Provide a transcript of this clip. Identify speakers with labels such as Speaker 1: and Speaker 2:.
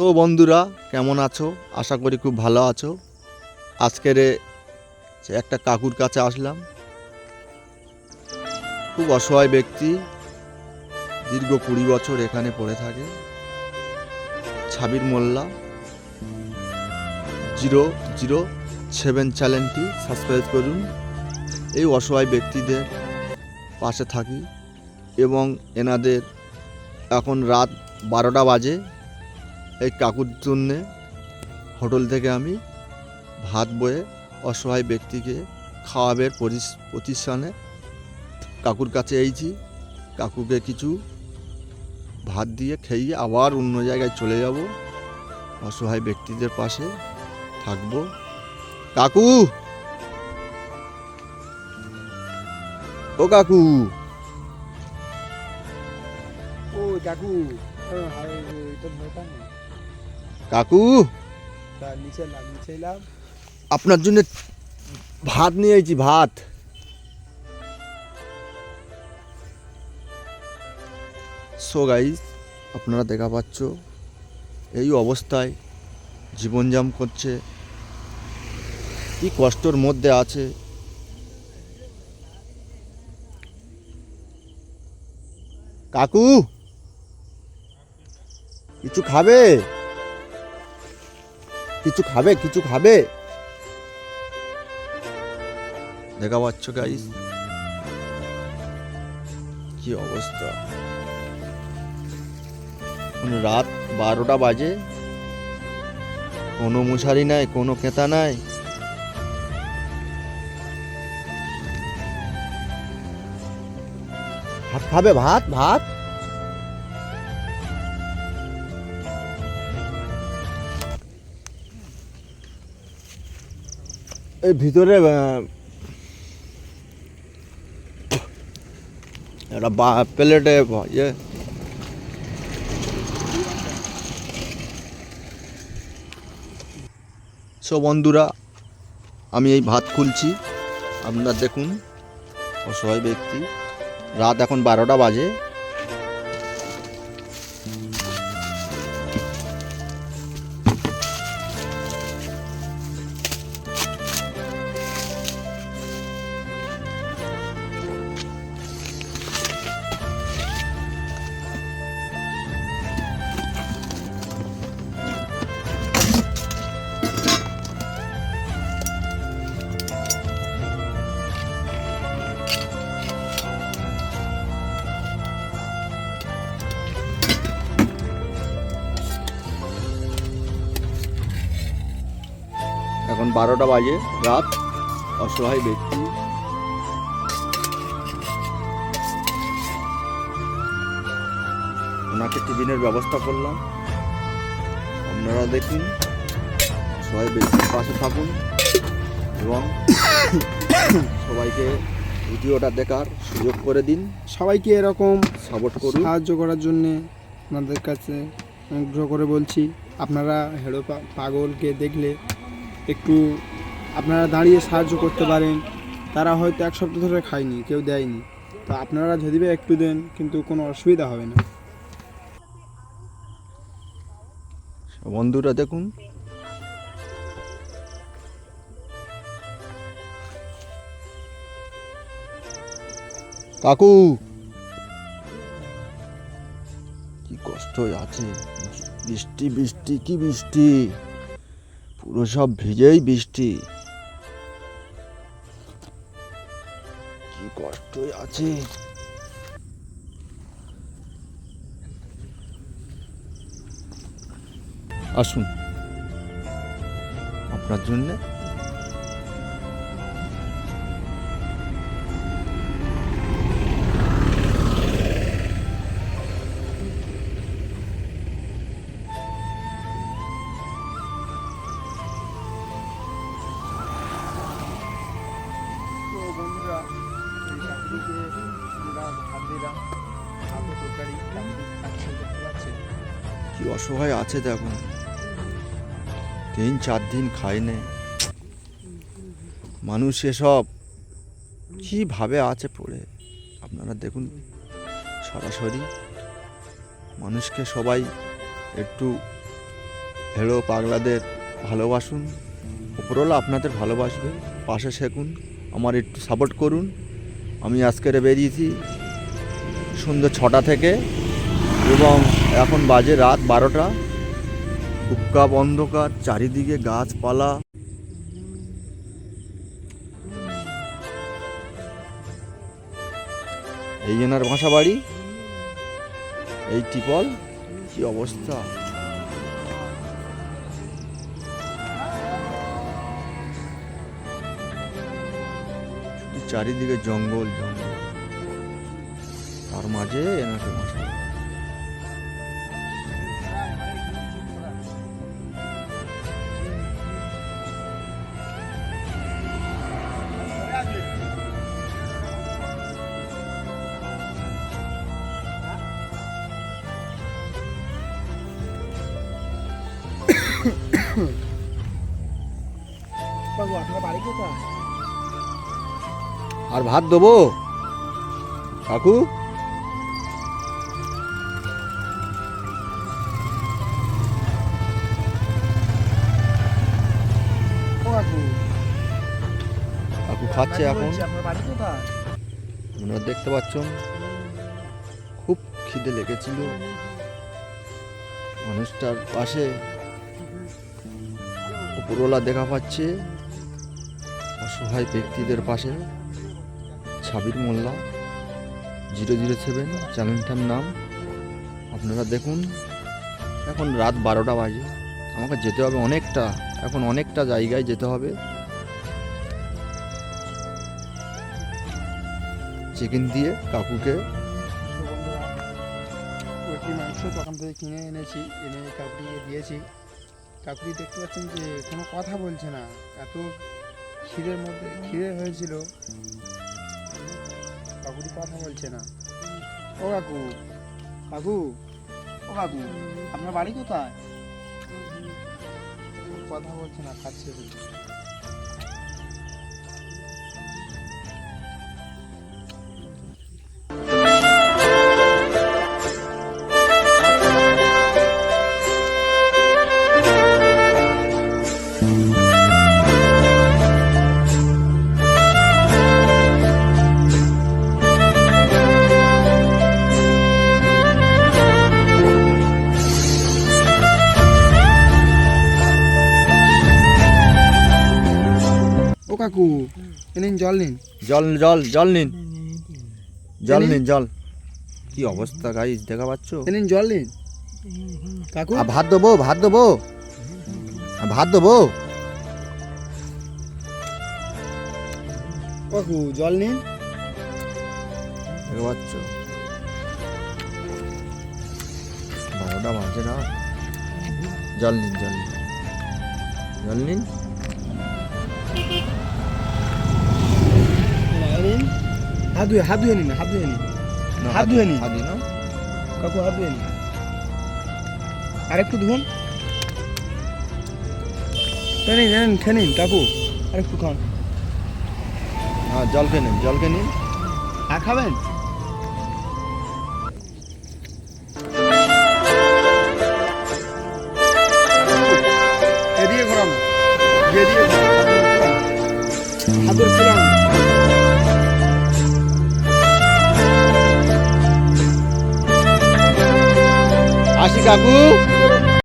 Speaker 1: So বন্ধুরা, কেমন আছো? আশা করি খুব ভালো আছো। আজকের একটা কাকুর কাছে আসলাম। খুব অসহায় ব্যক্তি, দীর্ঘ কুড়ি বছর এখানে পড়ে থাকে। Chhabir Molla, zero zero seven চ্যানেলটি সাবস্ক্রাইব করুন। এই অসহায় ব্যক্তিদের পাশে থাকি এবং এনাদের এখন রাত বারোটা বাজে। এই কাকুর জন্যে হোটেল থেকে আমি ভাত বয়ে অসহায় ব্যক্তিকে খাওয়াবের প্রতিষ্ঠানে। কাকুর কাছে এইছি, কাকুকে কিছু ভাত দিয়ে খেয়ে আবার অন্য জায়গায় চলে যাব। অসহায় ব্যক্তিদের পাশে থাকব। কাকু! ও কাকু!
Speaker 2: ও কাকু
Speaker 1: কাকু। আপনার জন্য ভাত নিয়ে এসেছি, ভাত। সো গাইজ আপনারা দেখা পাচ্ছ, এই অবস্থায় জীবনযাপন করছে। কি কষ্টর মধ্যে আছে। কাকু, কিছু খাবে? কিছু খাবে কিছু খাবে? দেখা পাচ্ছ গাইস কি অবস্থা? রাত বারোটা বাজে। কোনো মশারি নাই কোনো কেতা নাই। ভাত খাবে ভাত ভাত? এই ভিতরে একটা বা, প্লেটে ইয়ে। সো বন্ধুরা, আমি এই ভাত খুলছি। আপনারা দেখুন, অসহায় ব্যক্তি। রাত এখন বারোটা বাজে। বারোটা বাজে রাত। অসহায় ব্যক্তি। ওনাকে টিফিনের ব্যবস্থা করলাম। আপনারা দেখুন সবাই ব্যক্তির পাশে থাকুন এবং সবাইকে ভিডিওটা দেখার সুযোগ করে দিন।
Speaker 2: সবাইকে এরকম
Speaker 1: সাপোর্ট করুন।
Speaker 2: সাহায্য করার জন্যে আপনাদের কাছে অনুগ্রহ করে বলছি আপনারা হেড়ো পাগলকে দেখলে একটু আপনারা দাঁড়িয়ে সাহায্য করতে পারেন। তারা হয়তো এক সপ্তাহ ধরে খায়নি, কেউ দেয়নি। তো আপনারা যদি একটু দেন, কিন্তু কোনো অসুবিধা হবে না।
Speaker 1: বন্ধুরা, দেখুন। কাকু! কি কষ্ট আছে? বৃষ্টি বৃষ্টি, কি বৃষ্টি? পুরো সব ভিজেই বৃষ্টি। কি কষ্ট আছে। আসুন। আপনার জন্য
Speaker 2: দিলাম।
Speaker 1: কি অসহায় আছে দেখুন তিন চার দিন খায় মানুষ এসব কীভাবে আছে পড়ে? আপনারা দেখুন সরাসরি। মানুষকে সবাই একটু হেড়ো পাগলাদের ভালোবাসুন। উপরওয়ালা আপনাদের ভালোবাসবে, পাশে শেখুন আমার একটু সাপোর্ট করুন। আমি আজকের বেরিয়েছি। সন্ধ্যে ছটা থেকে এবং এখন বাজে রাত বারোটা। উক্কাপ অন্ধকার, চারিদিকে গাছপালা। এই জনার বাসা বাড়ি, এই টিপল, কি অবস্থা? চারিদিকে জঙ্গল জঙ্গল। তার মাঝে এনাকে বাড়ি আর ভাত দেবো? কাকু? খাচ্ছে এখন।
Speaker 2: আপনারা
Speaker 1: দেখতে পাচ্ছেন খুব খিদে লেগেছিল। মানুষটার পাশে উপরওয়ালা দেখা পাচ্ছে অসহায় ব্যক্তিদের পাশে। Chhabir Molla zero zero seven চ্যানেলটার নাম। আপনারা দেখুন এখন রাত বারোটা বাজে। আমাকে যেতে হবে অনেকটা এখন অনেকটা জায়গায় যেতে হবে। চিকেন দিয়ে কাকুকে
Speaker 2: মাংস দোকান থেকে কিনে এনেছি, এনে কাকুরিকে দিয়েছি। কাকুরি দেখতে পাচ্ছেন যে কোনো কথা বলছে না। এত ক্ষীরের মধ্যে ক্ষীরে হয়েছিল। কাকুরি কথা বলছে না। ও কাকু কাকু, ও কাকু, আপনার বাড়ি কোথায়? কথা বলছে না, খাচ্ছে। নিন জল নিন।
Speaker 1: জল জল জল নিন। জল
Speaker 2: নিন।
Speaker 1: জল। কি অবস্থা গাইস দেখা পাচ্ছ?
Speaker 2: নিন জল নিন। কাকু?
Speaker 1: ভাত দেবো ভাত দেবো। ভাত দেবো।
Speaker 2: কাকু জল নিন।
Speaker 1: দেখা পাচ্ছ? বারোটা বাজে না? জল নিন জল নিন। জল নিন।
Speaker 2: হাত ধুয়ে হাত ধুয়ে নিন হাত ধুয়ে নিন
Speaker 1: না,
Speaker 2: হাত ধুয়ে নিন।
Speaker 1: হাত না।
Speaker 2: কাকু হাত ধুয়ে নিন আরেকটু ধুন। এ নিন খেয়ে নিন কাকু। আরেকটু খান।
Speaker 1: হ্যাঁ জল খেয়ে নিন জল খেয়ে নিন।
Speaker 2: আর খাবেন?
Speaker 1: কাকু।